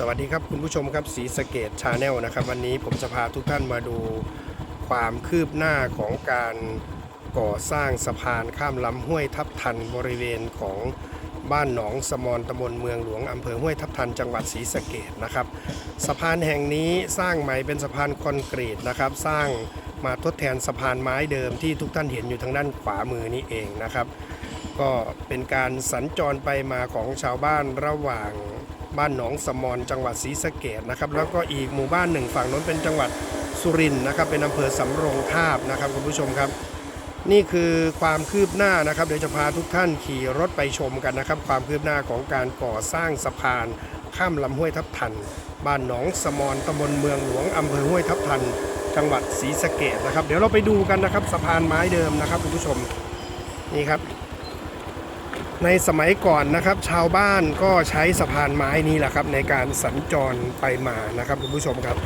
สวัสดีครับคุณผู้ชมครับสีสะเกตชาแนลนะครับ วันนี้ผมจะพาทุกท่านมาดูความคืบหน้าของการก่อสร้างสะพานข้ามลำห้วยทับทันบริเวณของบ้านหนองสมรตำบลเมืองหลวงอำเภอห้วยทับทันจังหวัดศรีสะเกดนะครับสะพานแห่งนี้สร้างใหม่เป็นสะพานคอนกรีตนะครับ สร้างมาทดแทนสะพานไม้เดิมที่ทุกท่านเห็นอยู่ทางด้านขวามือนี้เองนะครับ ก็เป็นการสัญจรไปมาของชาวบ้านระหว่าง บ้านหนองสมอนจังหวัดศรีสะเกดนะครับ แล้วก็อีกหมู่บ้านหนึ่งฝั่งโน้นเป็นจังหวัดสุรินทร์นะครับ เป็นอำเภอสำโรงทาบนะครับคุณผู้ชมครับ นี่คือความคืบหน้านะครับเดี๋ยวจะพาทุกท่านขี่รถไปชมกันนะครับ ความคืบหน้าของการก่อสร้างสะพาน ข้ามลำห้วยทับทัน บ้านหนองสมอนตำบลเมืองหลวงอำเภอห้วยทับทัน จังหวัดศรีสะเกดนะครับ เดี๋ยวเราไปดูกันนะครับสะพานไม้เดิมนะครับคุณผู้ชมนี่ครับ ในสมัยก่อนนะครับ ชาวบ้านก็ใช้สะพานไม้นี้แหละครับ ในการสัญจรไปมานะครับคุณผู้ชมครับ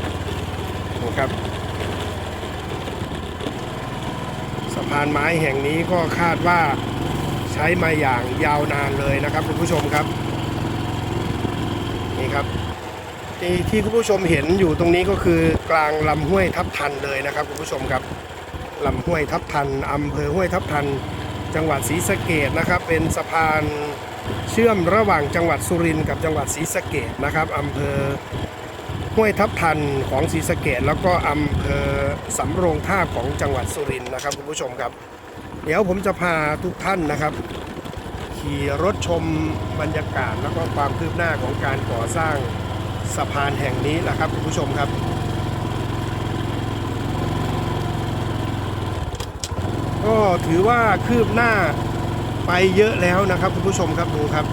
นี่ครับสะพานไม้แห่งนี้ก็คาดว่าใช้มาอย่างยาวนานเลยนะครับคุณผู้ชมครับนี่ครับที่ที่คุณผู้ชมเห็นอยู่ตรงนี้ก็คือกลางลำห้วยทับทันเลยนะครับคุณผู้ชมครับลำห้วยทับทันอำเภอห้วยทับทัน จังหวัดศรีสะเกดนะครับเป็นสะพานเชื่อมระหว่างจังหวัดสุรินทร์กับจังหวัดศรีสะเกดนะครับอำเภอห้วยทับทันของศรีสะเกดแล้วก็อำเภอสำโรงท่าของจังหวัดสุรินทร์นะครับคุณผู้ชมครับ เดี๋ยวผมจะพาทุกท่านนะครับ ขี่รถชมบรรยากาศแล้วก็ความคืบหน้าของการก่อสร้างสะพานแห่งนี้นะครับคุณผู้ชมครับ ก็ถือว่าคืบหน้าไปเยอะแล้วนะครับคุณผู้ชมครับดูครับ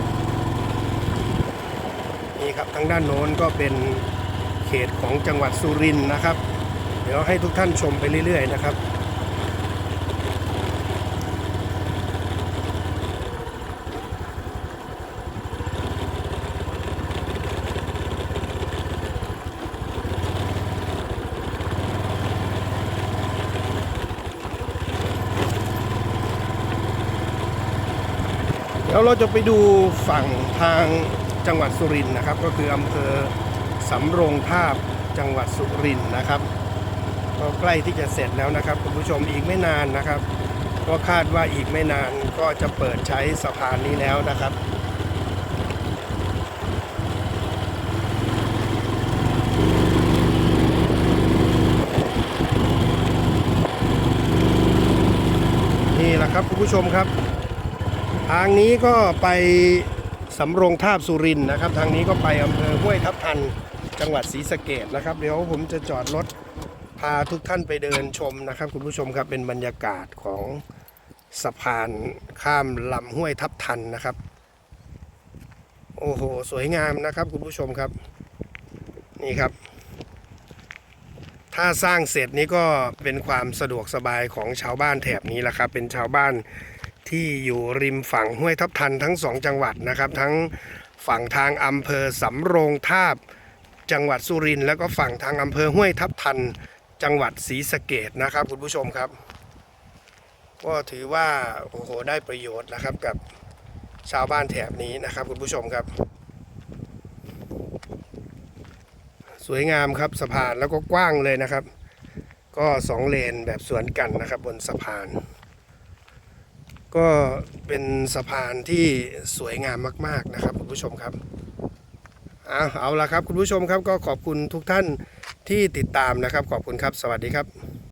นี่ครับทางด้านโน้นก็เป็นเขตของจังหวัดสุรินทร์นะครับ เดี๋ยวให้ทุกท่านชมไปเรื่อย ๆ นะครับ เดี๋ยวเราจะไปดูฝั่งทางจังหวัดสุรินทร์นะครับ ก็คืออำเภอสำโรงทาบจังหวัดสุรินทร์นะครับก็ใกล้ที่จะเสร็จแล้วนะครับคุณผู้ชมอีกไม่นานนะครับ ก็คาดว่าอีกไม่นานก็จะเปิดใช้สะพานนี้แล้วนะครับนี่แหละครับคุณผู้ชมครับ ทางนี้ก็ไปสำโรงทาบสุรินทร์นะครับ ทางนี้ก็ไปอำเภอห้วยทับทันจังหวัดศรีสะเกดนะครับ เดี๋ยวผมจะจอดรถพาทุกท่านไปเดินชมนะครับ คุณผู้ชมครับเป็นบรรยากาศของสะพานข้ามลำห้วยทับทันนะครับ โอ้โห สวยงามนะครับ คุณผู้ชมครับ นี่ครับ ถ้าสร้างเสร็จนี้ก็เป็นความสะดวกสบายของชาวบ้านแถบนี้แหละครับ เป็นชาวบ้าน ที่อยู่ริมฝั่งห้วยทับทันทั้งสองจังหวัดนะครับ ทั้งฝั่งทางอำเภอสำโรงทาบ จังหวัดสุรินทร์แล้วก็ฝั่งทางอำเภอห้วยทับทัน จังหวัดศรีสะเกดนะครับ คุณผู้ชมครับ ก็ถือว่าโอ้โหได้ประโยชน์นะครับกับชาวบ้านแถบนี้นะครับ คุณผู้ชมครับ สวยงามครับสะพานแล้วก็กว้างเลยนะครับ ก็สองเลนแบบสวนกันนะครับบนสะพาน ก็เป็นสะพานที่สวยงามมาก ๆนะครับคุณผู้ชมครับเอาเอาละครับคุณผู้ชมครับก็ขอบคุณทุกท่านที่ติดตามนะครับ ขอบคุณครับ สวัสดีครับ